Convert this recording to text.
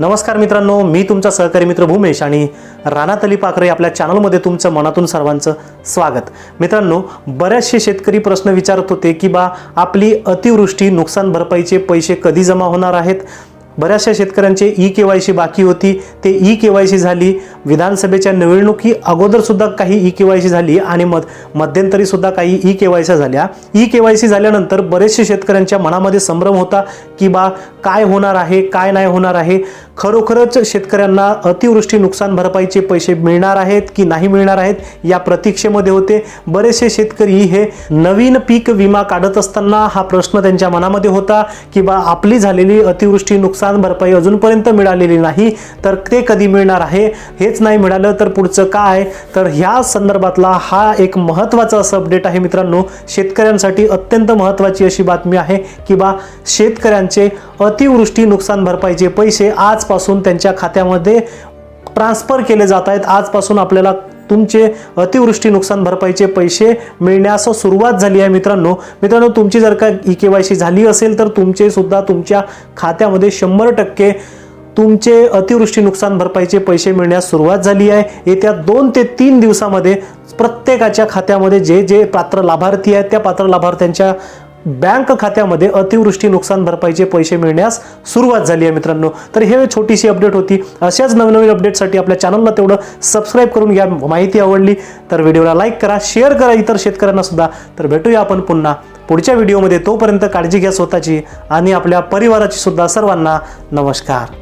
नमस्कार मित्रांनो मी तुमचा सहकारी मित्र भूमेश आणि रानात अली पाखरे आपल्या चॅनलमध्ये तुमचं मनातून सर्वांचं स्वागत. मित्रांनो बऱ्याचशे शेतकरी प्रश्न विचारत होते की बा आपली अतिवृष्टी नुकसान भरपाईचे पैसे कधी जमा होणार आहेत? बऱ्याचशा शेतकऱ्यांचे ई के वाय सी बाकी होती ते ई के वाय सी झाली विधानसभेच्या निवडणुकी अगोदर सुद्धा काही ई के वाय सी झाली आणि मध मध्यंतरी सुद्धा काही ई के वाय सी झाल्या. ई के वाय सी झाल्यानंतर बरेचसे शेतकऱ्यांच्या मनामध्ये संभ्रम होता की बा काय होणार आहे काय नाही होणार आहे? खरोखरच शेतकऱ्यांना अतिवृष्टी नुकसान भरपाईचे पैसे मिळणार आहेत की नाही मिळणार आहेत या प्रतीक्षेमध्ये होते. बरेचसे शेतकरी हे नवीन पीक विमा काढत असताना हा प्रश्न त्यांच्या मनामध्ये होता की बा आपली झालेली अतिवृष्टी नुकसान भरपाई अजूनपर्यंत मिळालेली नाही तर ते कधी मिळणार आहे? हेच नाही मिळालं तर पुढचं काय? तर ह्या संदर्भातला हा एक महत्त्वाचा असं अपडेट आहे मित्रांनो. शेतकऱ्यांसाठी अत्यंत महत्त्वाची अशी बातमी आहे की बा शेतकऱ्यांचे अतिवृष्टी नुकसान भरपाईचे पैसे आजपासून त्यांच्या खात्यामध्ये ट्रान्सफर केले जात आहेत. आजपासून आपल्याला तुमचे अतिवृष्टी नुकसान भरपाईचे पैसे मिळण्यास सुरुवात झाली आहे मित्रांनो. मित्रांनो तुमची जर का ई के वाय सी झाली असेल तर तुमचे सुद्धा तुमच्या खात्यामध्ये शंभर टक्के तुमचे अतिवृष्टी नुकसान भरपाईचे पैसे मिळण्यास सुरुवात झाली आहे. येत्या दोन ते तीन दिवसामध्ये प्रत्येकाच्या खात्यामध्ये जे जे पात्र लाभार्थी आहेत त्या पात्र लाभार्थ्यांच्या बँक खात्यामध्ये अतिवृष्टी नुकसान भरपाईचे पैसे मिळण्यास सुरुवात झाली आहे मित्रांनो. तर हे छोटीशी अपडेट होती. अशाच नवनवीन अपडेटसाठी आपल्या चॅनलला तेवढं सबस्क्राईब करून घ्या. माहिती आवडली तर व्हिडिओला लाईक करा शेअर करा इतर शेतकऱ्यांना सुद्धा. तर भेटूया आपण पुन्हा. पुढच्या व्हिडिओमध्ये तोपर्यंत काळजी घ्या स्वतःची आणि आपल्या परिवाराची सुद्धा सर्वांना नमस्कार.